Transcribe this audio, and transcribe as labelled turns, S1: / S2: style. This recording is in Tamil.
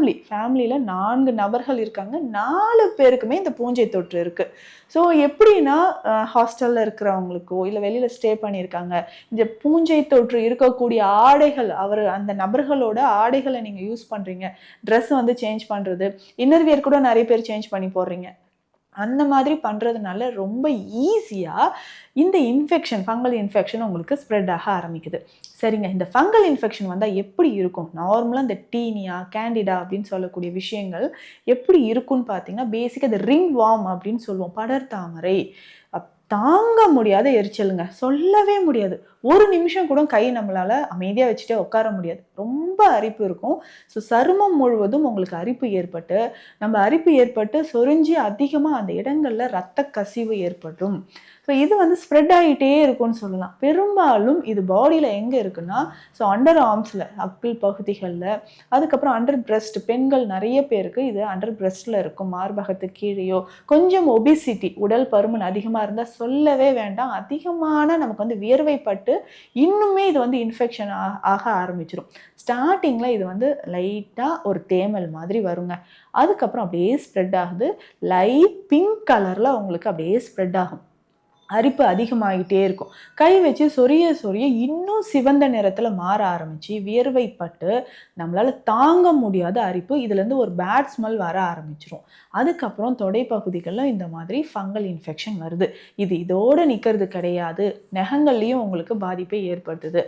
S1: ஃபேமிலி ஃபேமிலியில் நான்கு நபர்கள் இருக்காங்க. நாலு பேருக்குமே இந்த பூஞ்சை தொற்று இருக்குது ஸோ எப்படின்னா ஹாஸ்டலில் இருக்கிறவங்களுக்கோ இல்லை வெளியில் ஸ்டே பண்ணியிருக்காங்க இந்த பூஞ்சை தொற்று இருக்கக்கூடிய ஆடைகள் அவர் அந்த நபர்களோட ஆடைகளை நீங்கள் யூஸ் பண்ணுறீங்க ட்ரெஸ் வந்து சேஞ்ச் பண்ணுறது இன்னர்வியர் கூட நிறைய பேர் சேஞ்ச் பண்ணி போடுறீங்க. அந்த மாதிரி பண்ணுறதுனால ரொம்ப ஈஸியாக இந்த இன்ஃபெக்ஷன் ஃபங்கல் இன்ஃபெக்ஷன் உங்களுக்கு ஸ்ப்ரெட் ஆக ஆரம்பிக்குது. சரிங்க இந்த ஃபங்கல் இன்ஃபெக்ஷன் வந்தால் எப்படி இருக்கும்? நார்மலாக இந்த டீனியா கேண்டிடா அப்படின்னு சொல்லக்கூடிய விஷயங்கள் எப்படி இருக்கும்னு பார்த்தீங்கன்னா பேசிக்காக இந்த ரிங் வார்ம் அப்படின்னு சொல்லுவோம். படர் தாமரை தாங்க முடியாத எரிச்சலுங்க. சொல்லவே முடியாது. ஒரு நிமிஷம் கூட கை நம்மளால் அமைதியாக வச்சுட்டே உட்கார முடியாது. ரொம்ப அரிப்பு இருக்கும். ஸோ சருமம் முழுவதும் உங்களுக்கு அரிப்பு ஏற்பட்டு நம்ம அரிப்பு ஏற்பட்டு சொரிஞ்சு அதிகமாக அந்த இடங்களில் ரத்த கசிவு ஏற்படும். ஸோ இது வந்து ஸ்ப்ரெட் ஆகிட்டே இருக்கும்னு சொல்லலாம். பெரும்பாலும் இது பாடியில் எங்கே இருக்குன்னா ஸோ அண்டர் ஆர்ம்ஸில் அக்கிள் பகுதிகளில். அதுக்கப்புறம் அண்டர் பிரஸ்ட் பெண்கள் நிறைய பேருக்கு இது அண்டர் பிரஸ்ட்டில் இருக்கும். மார்பகத்துக்கு கீழேயோ கொஞ்சம் ஒபிசிட்டி உடல் பருமன் அதிகமாக இருந்தால் சொல்லவே வேண்டாம். அதிகமான நமக்கு வந்து வியர்வைப்பட்டு இன்னுமே இது வந்து இன்ஃபெக்ஷன் ஆக ஆரம்பிச்சிடும் ஸ்டார்டிங்கில் இது வந்து லைட்டாக ஒரு தேமல் மாதிரி வருங்க. அதுக்கப்புறம் அப்படியே ஸ்ப்ரெட் ஆகுது. லைட் பிங்க் கலரில் உங்களுக்கு அப்படியே ஸ்ப்ரெட் ஆகும். அரிப்பு அதிகமாகிட்டே இருக்கும். கை வச்சு சொரிய சொரிய இன்னும் சிவந்த நிறத்தில் மாற ஆரம்பிச்சு வியர்வைப்பட்டு நம்மளால் தாங்க முடியாத அரிப்பு இதுலேருந்து ஒரு பேட் ஸ்மெல் வர ஆரம்பிச்சிரும். அதுக்கப்புறம் தொடை பகுதிகளில் இந்த மாதிரி ஃபங்கல் இன்ஃபெக்ஷன் வருது. இது இதோடு நிற்கிறது கிடையாது. நகங்கள்லேயும் உங்களுக்கு பாதிப்பை ஏற்படுத்துது.